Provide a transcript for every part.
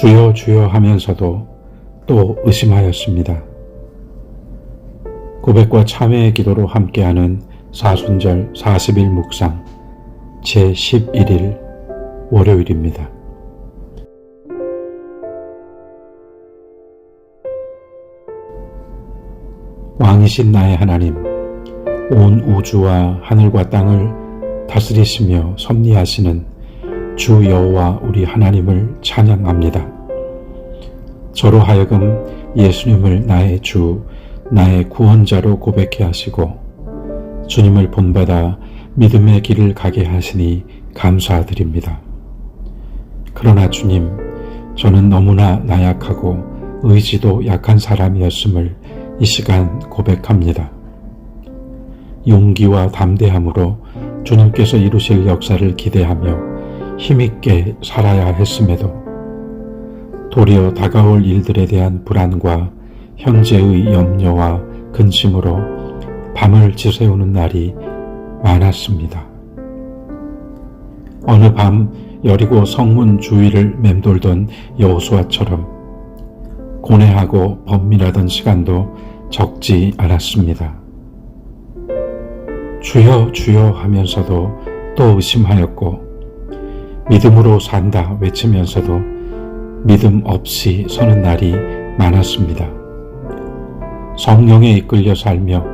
주여 주여 하면서도 또 의심하였습니다. 고백과 참회의 기도로 함께하는 사순절 40일 묵상 제11일 월요일입니다. 왕이신 나의 하나님, 온 우주와 하늘과 땅을 다스리시며 섭리하시는 주 여호와 우리 하나님을 찬양합니다. 저로 하여금 예수님을 나의 주, 나의 구원자로 고백해 하시고 주님을 본받아 믿음의 길을 가게 하시니 감사드립니다. 그러나 주님, 저는 너무나 나약하고 의지도 약한 사람이었음을 이 시간 고백합니다. 용기와 담대함으로 주님께서 이루실 역사를 기대하며 힘있게 살아야 했음에도 도리어 다가올 일들에 대한 불안과 현재의 염려와 근심으로 밤을 지새우는 날이 많았습니다. 어느 밤 여리고 성문 주위를 맴돌던 여호수아처럼 고뇌하고 범민하던 시간도 적지 않았습니다. 주여 주여 하면서도 또 의심하였고 믿음으로 산다 외치면서도 믿음 없이 서는 날이 많았습니다. 성령에 이끌려 살며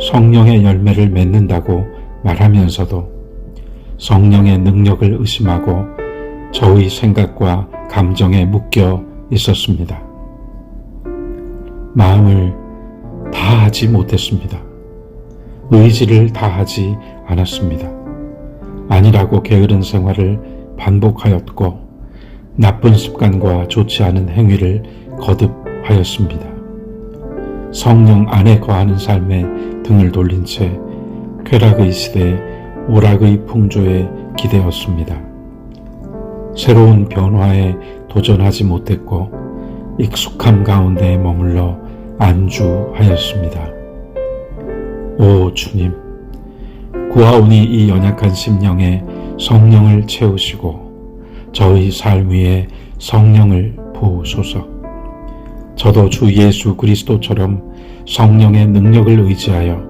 성령의 열매를 맺는다고 말하면서도 성령의 능력을 의심하고 저의 생각과 감정에 묶여 있었습니다. 마음을 다하지 못했습니다. 의지를 다하지 않았습니다. 아니라고 게으른 생활을 반복하였고 나쁜 습관과 좋지 않은 행위를 거듭하였습니다. 성령 안에 거하는 삶에 등을 돌린 채 쾌락의 시대 오락의 풍조에 기대었습니다. 새로운 변화에 도전하지 못했고 익숙함 가운데 머물러 안주하였습니다. 오 주님, 구하오니 이 연약한 심령에 성령을 채우시고 저희 삶 위에 성령을 부으소서. 저도 주 예수 그리스도처럼 성령의 능력을 의지하여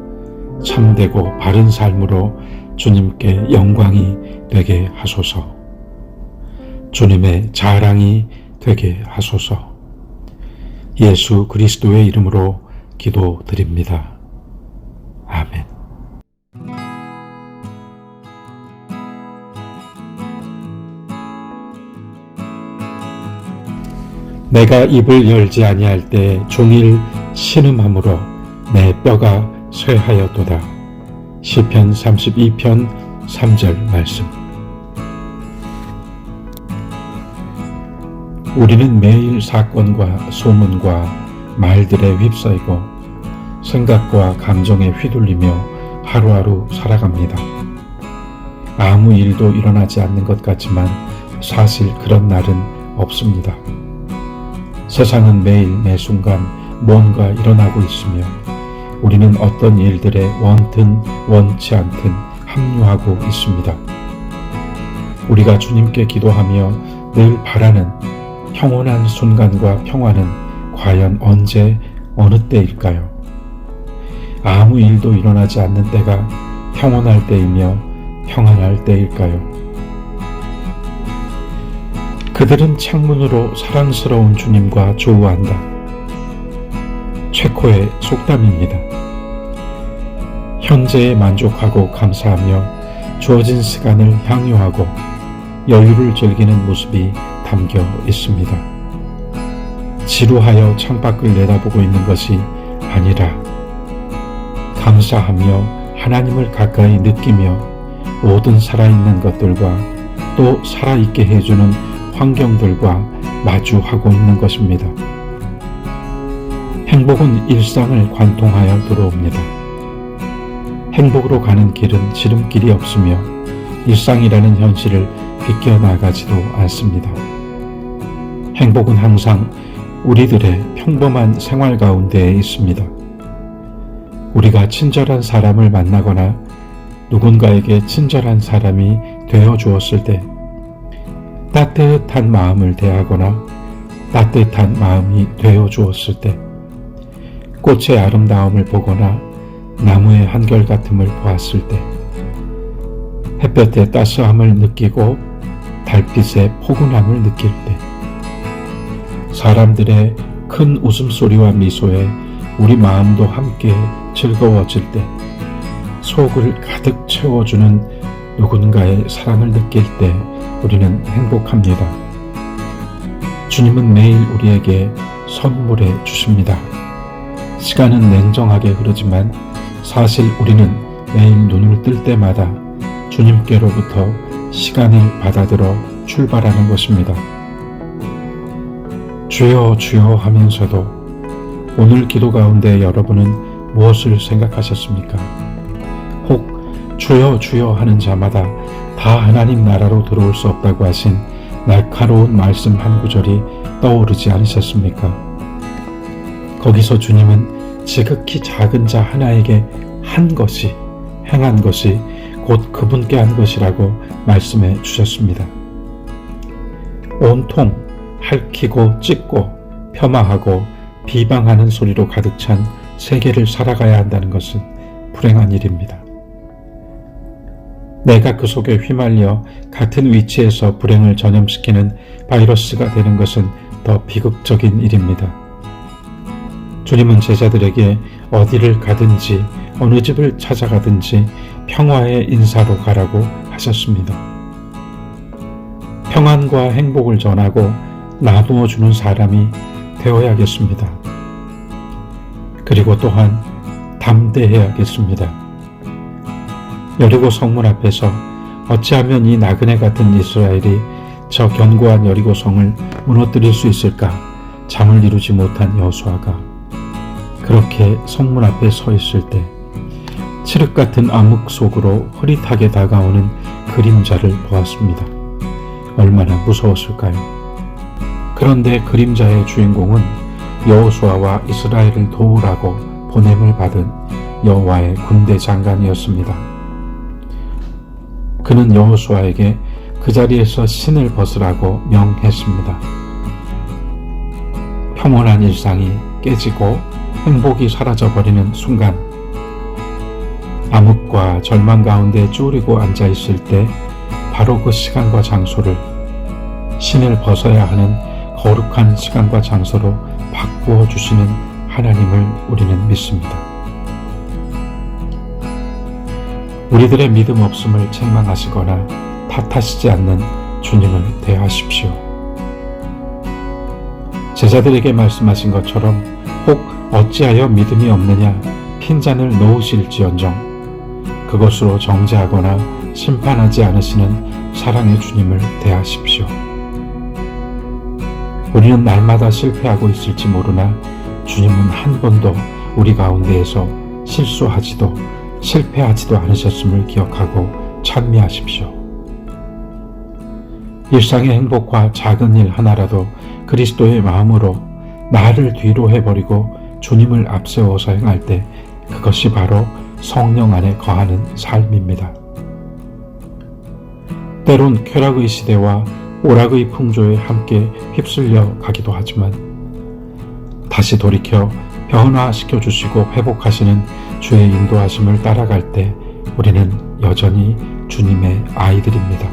참되고 바른 삶으로 주님께 영광이 되게 하소서. 주님의 자랑이 되게 하소서. 예수 그리스도의 이름으로 기도드립니다. 내가 입을 열지 아니할 때 종일 신음함으로 내 뼈가 쇠하였도다. 시편 32편 3절 말씀. 우리는 매일 사건과 소문과 말들에 휩싸이고 생각과 감정에 휘둘리며 하루하루 살아갑니다. 아무 일도 일어나지 않는 것 같지만 사실 그런 날은 없습니다. 세상은 매일 매 순간 뭔가 일어나고 있으며 우리는 어떤 일들에 원든 원치 않든 합류하고 있습니다. 우리가 주님께 기도하며 늘 바라는 평온한 순간과 평화는 과연 언제 어느 때일까요? 아무 일도 일어나지 않는 때가 평온할 때이며 평안할 때일까요? 그들은 창문으로 사랑스러운 주님과 조우한다. 최코의 속담입니다. 현재에 만족하고 감사하며 주어진 시간을 향유하고 여유를 즐기는 모습이 담겨 있습니다. 지루하여 창밖을 내다보고 있는 것이 아니라 감사하며 하나님을 가까이 느끼며 모든 살아있는 것들과 또 살아있게 해주는 환경들과 마주하고 있는 것입니다. 행복은 일상을 관통하여 들어옵니다. 행복으로 가는 길은 지름길이 없으며 일상이라는 현실을 비껴나가지도 않습니다. 행복은 항상 우리들의 평범한 생활 가운데에 있습니다. 우리가 친절한 사람을 만나거나 누군가에게 친절한 사람이 되어 주었을 때 따뜻한 마음을 대하거나 따뜻한 마음이 되어 주었을 때, 꽃의 아름다움을 보거나 나무의 한결같음을 보았을 때, 햇볕의 따스함을 느끼고 달빛의 포근함을 느낄 때, 사람들의 큰 웃음소리와 미소에 우리 마음도 함께 즐거워질 때, 속을 가득 채워주는 누군가의 사랑을 느낄 때 우리는 행복합니다. 주님은 매일 우리에게 선물해 주십니다. 시간은 냉정하게 흐르지만 사실 우리는 매일 눈을 뜰 때마다 주님께로부터 시간을 받아들어 출발하는 것입니다. 주여 주여 하면서도 오늘 기도 가운데 여러분은 무엇을 생각하셨습니까? 혹 주여 주여 하는 자마다 다 하나님 나라로 들어올 수 없다고 하신 날카로운 말씀 한 구절이 떠오르지 않으셨습니까? 거기서 주님은 지극히 작은 자 하나에게 한 것이 행한 것이 곧 그분께 한 것이라고 말씀해 주셨습니다. 온통 핥히고 찢고 폄하하고 비방하는 소리로 가득 찬 세계를 살아가야 한다는 것은 불행한 일입니다. 내가 그 속에 휘말려 같은 위치에서 불행을 전염시키는 바이러스가 되는 것은 더 비극적인 일입니다. 주님은 제자들에게 어디를 가든지 어느 집을 찾아가든지 평화의 인사로 가라고 하셨습니다. 평안과 행복을 전하고 나누어 주는 사람이 되어야겠습니다. 그리고 또한 담대해야겠습니다. 여리고 성문 앞에서 어찌하면 이 나그네 같은 이스라엘이 저 견고한 여리고 성을 무너뜨릴 수 있을까 잠을 이루지 못한 여수아가 그렇게 성문 앞에 서 있을 때 칠흑 같은 암흑 속으로 흐릿하게 다가오는 그림자를 보았습니다. 얼마나 무서웠을까요? 그런데 그림자의 주인공은 여호수아와 이스라엘을 도우라고 보냄을 받은 여호와의 군대 장관이었습니다. 그는 여호수아에게 그 자리에서 신을 벗으라고 명했습니다. 평온한 일상이 깨지고 행복이 사라져버리는 순간 암흑과 절망 가운데 쭈그리고 앉아 있을 때 바로 그 시간과 장소를 신을 벗어야 하는 거룩한 시간과 장소로 바꾸어 주시는 하나님을 우리는 믿습니다. 우리들의 믿음 없음을 책망하시거나 탓하시지 않는 주님을 대하십시오. 제자들에게 말씀하신 것처럼 혹 어찌하여 믿음이 없느냐 핀잔을 놓으실지언정 그것으로 정죄하거나 심판하지 않으시는 사랑의 주님을 대하십시오. 우리는 날마다 실패하고 있을지 모르나 주님은 한 번도 우리 가운데에서 실수하지도 실패하지도 않으셨음을 기억하고 찬미하십시오. 일상의 행복과 작은 일 하나라도 그리스도의 마음으로 나를 뒤로 해버리고 주님을 앞세워서 행할 때 그것이 바로 성령 안에 거하는 삶입니다. 때론 쾌락의 시대와 오락의 풍조에 함께 휩쓸려 가기도 하지만 다시 돌이켜 변화시켜 주시고 회복하시는 주의 인도하심을 따라갈 때 우리는 여전히 주님의 아이들입니다.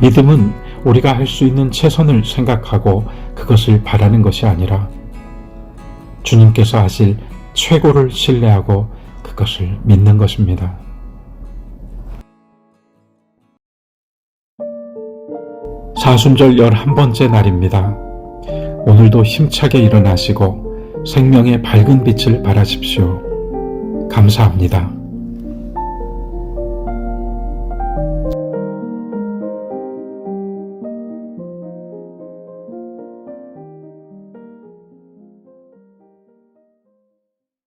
믿음은 우리가 할 수 있는 최선을 생각하고 그것을 바라는 것이 아니라 주님께서 하실 최고를 신뢰하고 그것을 믿는 것입니다. 사순절 11번째 날입니다. 오늘도 힘차게 일어나시고 생명의 밝은 빛을 발하십시오. 감사합니다.